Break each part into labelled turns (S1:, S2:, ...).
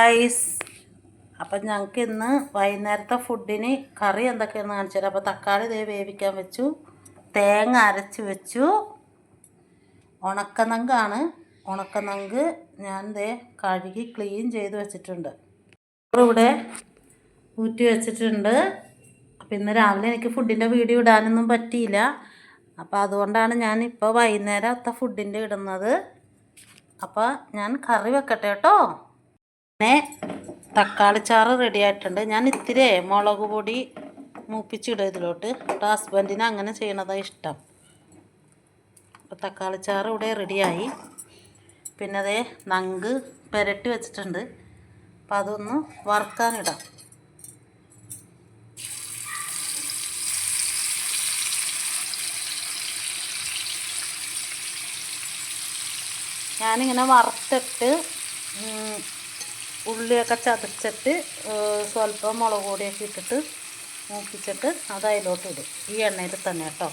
S1: Guys അപ്പം ഞങ്ങൾക്ക് ഇന്ന് വൈകുന്നേരത്തെ ഫുഡിന് കറി എന്തൊക്കെയാണെന്ന് കാണിച്ചു തരാം. അപ്പോൾ തക്കാളി ഇതേ വേവിക്കാൻ വെച്ചു. തേങ്ങ അരച്ച് വെച്ചു. ഉണക്കനങ്കാണ്. ഉണക്കനങ്ക് ഞാൻ ദേ കഴുകി ക്ലീൻ ചെയ്ത് വെച്ചിട്ടുണ്ട്. ഇവിടെ ഊറ്റി വെച്ചിട്ടുണ്ട്. അപ്പം ഇന്ന് രാവിലെ എനിക്ക് ഫുഡിന്റെ വീഡിയോ ഇടാനൊന്നും പറ്റിയില്ല. അപ്പോൾ അതുകൊണ്ടാണ് ഞാൻ ഇപ്പോൾ വൈകുന്നേരത്തെ ഫുഡിന്റെ ഇടുന്നത്. അപ്പോൾ ഞാൻ കറി വെക്കട്ടെ കേട്ടോ. പിന്നെ തക്കാളി ചാറ് റെഡി ആയിട്ടുണ്ട്. ഞാൻ ഇത്തിരി മുളക് പൊടി മൂപ്പിച്ചിടും ഇതിലോട്ട്. കേട്ടോ ഹസ്ബൻഡിന് അങ്ങനെ ചെയ്യണതാണ് ഇഷ്ടം. അപ്പോൾ തക്കാളി ചാറ് ഇവിടെ റെഡിയായി പിന്നെ അതേ നങ്ക് പുരട്ടി വെച്ചിട്ടുണ്ട്. അപ്പം അതൊന്ന് വറുക്കാനിടാം. ഞാനിങ്ങനെ വറുത്തിട്ട് ഉള്ളിയൊക്കെ ചതച്ചിട്ട് സ്വല്പം മുളക് പൊടിയൊക്കെ ഇട്ടിട്ട് മൂപ്പിച്ചിട്ട് അത് അതിലോട്ട് ഇടും. ഈ എണ്ണയിൽ തന്നെ കേട്ടോ.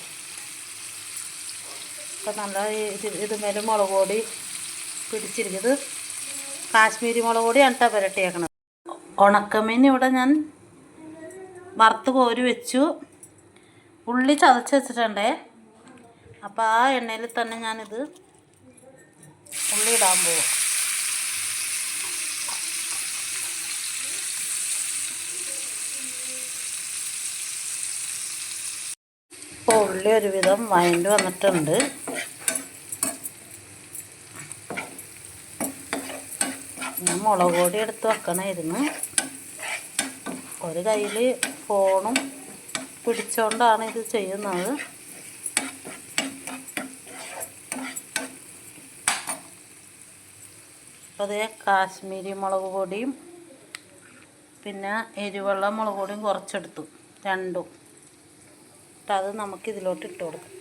S1: അപ്പം നല്ല ഇത് ഇതുമേൽ മുളക് പൊടി പിടിച്ചിരിക്കുന്നത്. കാശ്മീരി മുളക് പൊടിയാണ് കേട്ടോ പുരട്ടിയേക്കണത്. ഉണക്കമീൻ ഇവിടെ ഞാൻ വറുത്ത് കോരി വെച്ചു. ഉള്ളി ചതച്ച് വെച്ചിട്ടുണ്ടേ. അപ്പോൾ ആ എണ്ണയിൽ തന്നെ ഞാനിത് ഉള്ളി ഇടാൻ പോവും. ഇപ്പോൾ ഉള്ളി ഒരുവിധം വഴണ്ട് വന്നിട്ടുണ്ട്. ഞാൻ മുളക് പൊടി എടുത്ത് വെക്കണമായിരുന്നു ഒരു കയ്യിൽ ഫോണും പിടിച്ചോണ്ടാണ് ഇത് ചെയ്യുന്നത്. അതേ കാശ്മീരി മുളക് പൊടിയും പിന്നെ എരിവെള്ള മുളക് പൊടിയും കുറച്ചെടുത്തു. രണ്ടും. എന്നിട്ട് അത് നമുക്ക് ഇതിലോട്ട് ഇട്ട് കൊടുക്കാം.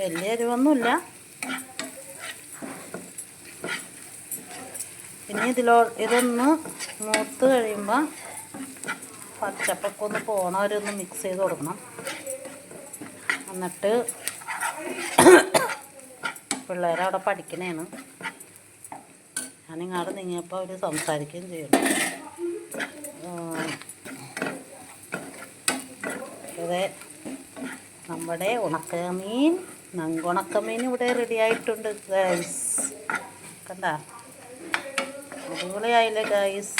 S1: വലിയ എരിവൊന്നുമില്ല. പിന്നെ ഇതിലോ ഇതൊന്ന് മൂത്ത് കഴിയുമ്പോൾ പച്ചപ്പൊക്കെ ഒന്ന് പോണവരൊന്ന് മിക്സ് ചെയ്ത് കൊടുക്കണം. എന്നിട്ട് പിള്ളേരവിടെ പഠിക്കണേണ്. ഞാനിങ്ങോട്ട് നീങ്ങിയപ്പോൾ അവർ സംസാരിക്കുകയും ചെയ്യണം അതെ നമ്മുടെ ഉണക്കമീൻ നങ്കുണക്കമീൻ ഇവിടെ റെഡി ആയിട്ടുണ്ട് ഗൈസ് കണ്ട? അടിപൊളിയായില്ലേ ഗൈസ്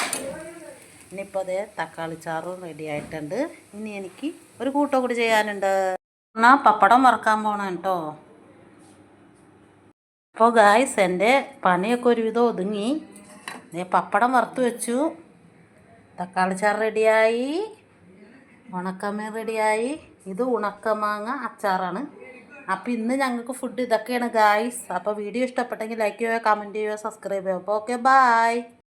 S1: ഇനിയിപ്പോൾ അതേ തക്കാളി ചാറും റെഡി ആയിട്ടുണ്ട്. ഇനി എനിക്ക് ഒരു കൂട്ടോ കൂടി ചെയ്യാനുണ്ട്. എന്നാൽ പപ്പടം വറക്കാൻ പോകണം കേട്ടോ. അപ്പോൾ ഗായ്സ് എന്റെ പണിയൊക്കെ ഒരുവിധം ഒതുങ്ങി. പപ്പടം വറുത്ത് വെച്ചു. തക്കാളി ചാറ് റെഡിയായി ഉണക്കമീൻ റെഡിയായി ഇത് ഉണക്കമാങ്ങ അച്ചാറാണ്. അപ്പോൾ ഇന്ന് ഞങ്ങൾക്ക് ഫുഡ് ഇതൊക്കെയാണ് ഗായ്സ് അപ്പോൾ വീഡിയോ ഇഷ്ടപ്പെട്ടെങ്കിൽ ലൈക്ക് ചെയ്യുക കമന്റ് ചെയ്യുക സബ്സ്ക്രൈബ് ചെയ്യുക. അപ്പോൾ ഓക്കെ ബായ്